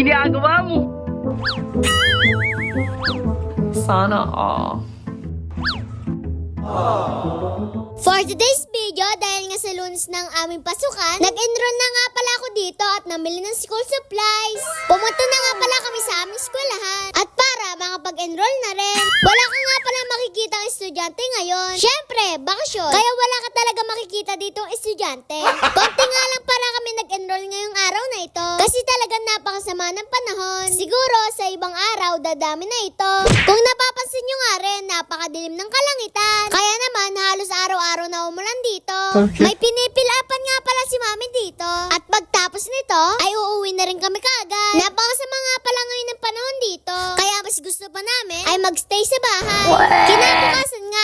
ginagawa mo? Sana all. For today's video, dahil nga sa lunes ng aming pasukan, nag-enroll na nga pala ako dito at namili ng school supplies. Pumunta na nga pala kami sa aming eskwelahan. At para makapag-enroll na rin, wala ka nga pala makikita ang estudyante ngayon. Siyempre, bakasyon. Kaya wala ka talaga makikita dito ang estudyante. Konti nga lang pala kami nag-enroll ngayong araw na ito. Kasi talagang napakasama ng panahon. Siguro sa ibang araw, dadami na ito. Kung napapansin nyo nga rin, napakadilim ng kalangitan. Kaya naman, halos araw-araw na umulan dito. Okay. May pinipilapan nga pala si mami dito. At pagtapos nito, ay uuwi na rin kami kaagad. Napakasama nga pala ngayon ng panahon dito. Kaya mas gusto pa namin ay magstay sa bahay. Weh! Kinabukasan nga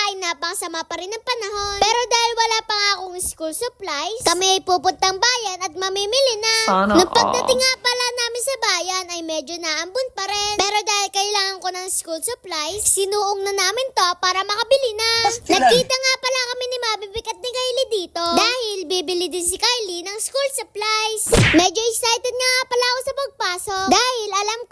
napakasama pa rin ng panahon. Pero dahil wala pa nga akong school supplies, kami ay pupuntang bayan at mamimili na. Sana Nung pagdating nga pala namin sa bayan ay medyo naambun pa rin. Pero dahil kailangan ko ng school supplies, sinuong na namin to para makabili na. Nagkita nga pala kami ni Mabibik at ni Kylie dito. Dahil bibili din si Kylie ng school supplies. Medyo excited nga pala ako sa pagpasok. Dahil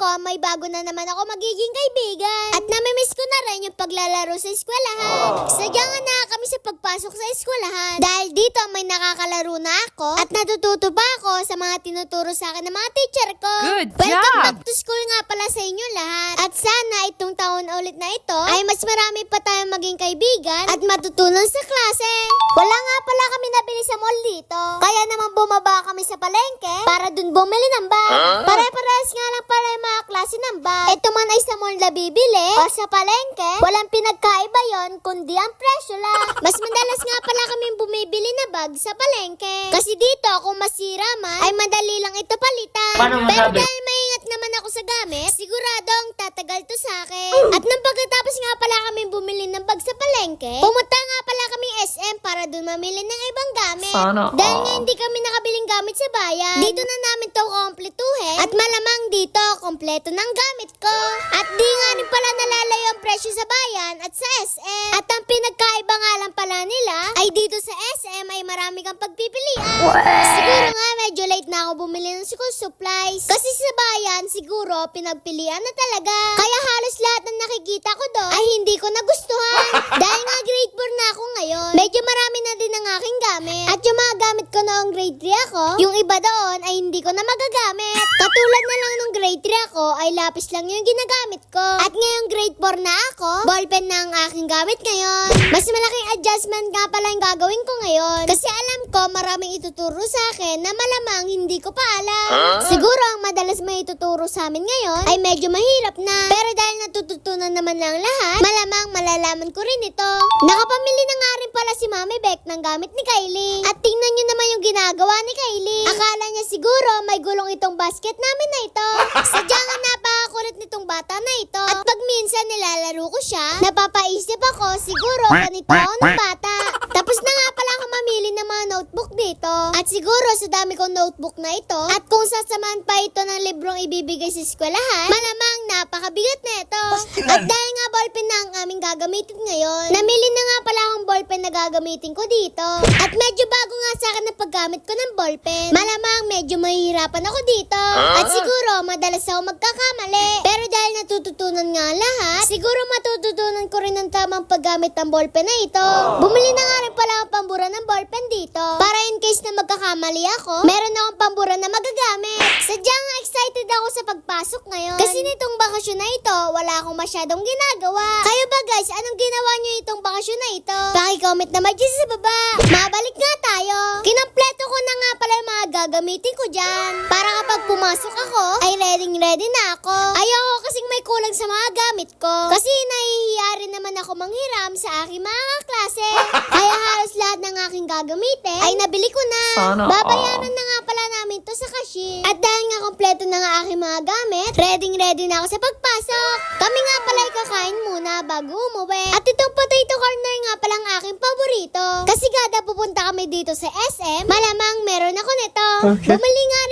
ko may bago na naman ako magiging kaibigan. At namimiss ko na rin yung paglalaro sa eskwelahan. Sadya nga na kami sa pagpasok sa eskwelahan. Dahil dito may nakakalaro na ako at natututo pa ako sa mga tinuturo sa akin ng mga teacher ko. Good Welcome job! back to school nga pala sa inyo lahat. At sana itong taon ulit na ito ay mas marami pa tayong maging kaibigan at matutunan sa klase. Wala nga pala kami nabili sa mall dito. Kaya naman bumaba kami sa palengke para dun bumili ng bag. Pare-parehas nga lang pala yung mga klase ng bag. Ito man ay sa mall na bibili o sa palengke, walang pinagkaiba yon kundi ang presyo lang. Mas madalas nga pala kami bumibili na bag sa palengke. Kasi dito kung masira man, ay madali lang ito palitan. Paano Pero masabi? dahil gamit, siguradong tatagal to sa akin. At nung pagkatapos nga pala kami bumili ng bag sa palengke, pumunta nga pala kami SM para dun mamili ng ibang gamit. Sana Dahil nga hindi kami nakabiling gamit sa bayan, dito na namin to kompletuhin. At malamang dito, kompleto ng gamit ko. At di nga rin pala nalalayo ang presyo sa bayan at sa SM. At ang pinagkaiba nga lang pala nila, ay dito sa SM ay marami kang pagpipilian. Siguro nga medyo late na ako bumili ng school supplies. Kasi sa bayan, siguro pinagpilian na talaga. Kaya halos lahat ng nakikita ko doon ay hindi ko nagustuhan. Dahil nga grade 4 na ako ngayon, medyo marami na din ang aking gamit. At yung mga gamit ko noong grade 3 ako, yung iba doon ay hindi ko na magagamit. Katulad na lang nung grade 3 ay lapis lang yung ginagamit ko. At ngayong grade 4 na ako, ballpen na ang aking gamit ngayon. Mas malaking adjustment nga pala yung gagawin ko ngayon. Kasi alam ko maraming ituturo sa akin na malamang hindi ko pa alam. Siguro ang madalas may ituturo sa amin ngayon ay medyo mahirap na. Pero dahil natututunan naman lang lahat, malamang malalaman ko rin ito. Nakapamili na nga rin pala si Mami Beck ng gamit ni Kylie. At tingnan nyo naman yung ginagawa ni Kylie. Akala niya siguro may gulong itong basket namin na ito. Sadya nga napakakulit nitong bata na ito. At pag minsan nilalaro ko siya, napapaisip ako siguro ganito ako ng bata. Tapos na nga pala ako mamili ng mga notebook dito. At siguro sa dami kong notebook na ito, at kung sasamahan pa ito ng librong ibibigay sa eskwelahan, malamang napakabigat na ito. At dahil nga ballpen na ang aming gagamitin ngayon, namili na nga pala akong ballpen na gagamitin ko dito. At medyo bago nga sa akin ang paggamit ko ng ballpen. Malamang medyo mahihirapan ako dito. At siguro madalas ako magkakamali. Pero dahil natututunan nga lahat, siguro matututunan ko rin ang tamang paggamit ng ballpen na ito. Bumili na nga rin pala ako pambura ng ballpen dito. Para in case na magkakamali ako, meron akong pambura na magagamit. Sadyang excited ako sa pagpasok ngayon. Kasi nitong bakasyon na ito, wala akong masyadong ginagawa. Kayo ba guys, anong ginawa nyo itong bakasyon na ito? Paki-comment naman dyan sa baba. Mabalik nga tayo. Kinompleto ko na nga pala yung mga gagamitin ko dyan. Para kapag pumasok ako, ay ready ready na ako. Ayoko kasing may kulang sa mga gamit ko. Kasi nahihiya rin naman ako manghiram sa aking mga klase. Kaya halos lahat ng aking gagamitin ay nabili ko na. Sana Babayaran na nga pala namin to sa cashier. At dahil nga kompleto na nga aking mga gamit, ready ready na ako sa pagpasok. Kami nga pala ay kakain muna bago umuwi. At itong potato corner nga pala ang aking paborito. Kasi kada pupunta kami dito sa SM, malamang meron ako nito. Bumili nga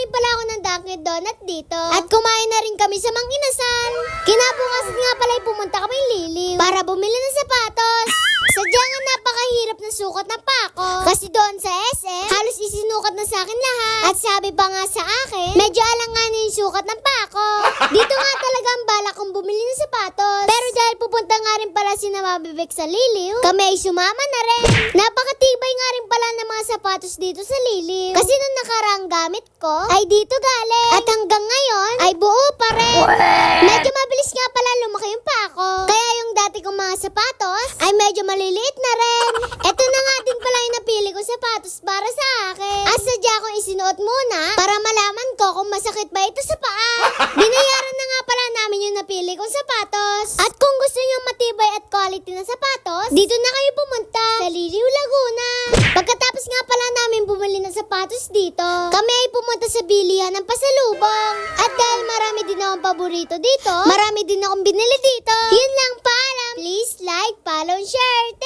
para bumili ng sapatos. Sadya nga napakahirap na sukat na pa ako. Kasi doon sa SM, halos isinukat na sa akin lahat. At sabi pa nga sa akin, medyo alanganin yung sukat ng pako. Dito nga talaga ang balak kong bumili ng sapatos. Pero dahil pupunta nga rin pala si Namabibek sa Liliw, kami ay sumama na rin. Napakatibay nga rin pala ng mga sapatos dito sa Liliw. Kasi nung nakaraang gamit ko, ay dito galing. At hanggang sa akin. At sadya kong isinuot muna para malaman ko kung masakit ba ito sa paa. Binayaran na nga pala namin yung napili kong sapatos. At kung gusto nyo matibay at quality na sapatos, dito na kayo pumunta sa Liliw, Laguna. Pagkatapos nga pala namin bumili ng sapatos dito, kami ay pumunta sa bilihan ng pasalubong. At dahil marami din akong paborito dito, marami din akong binili dito. Yun lang paalam. Please like, follow, and share.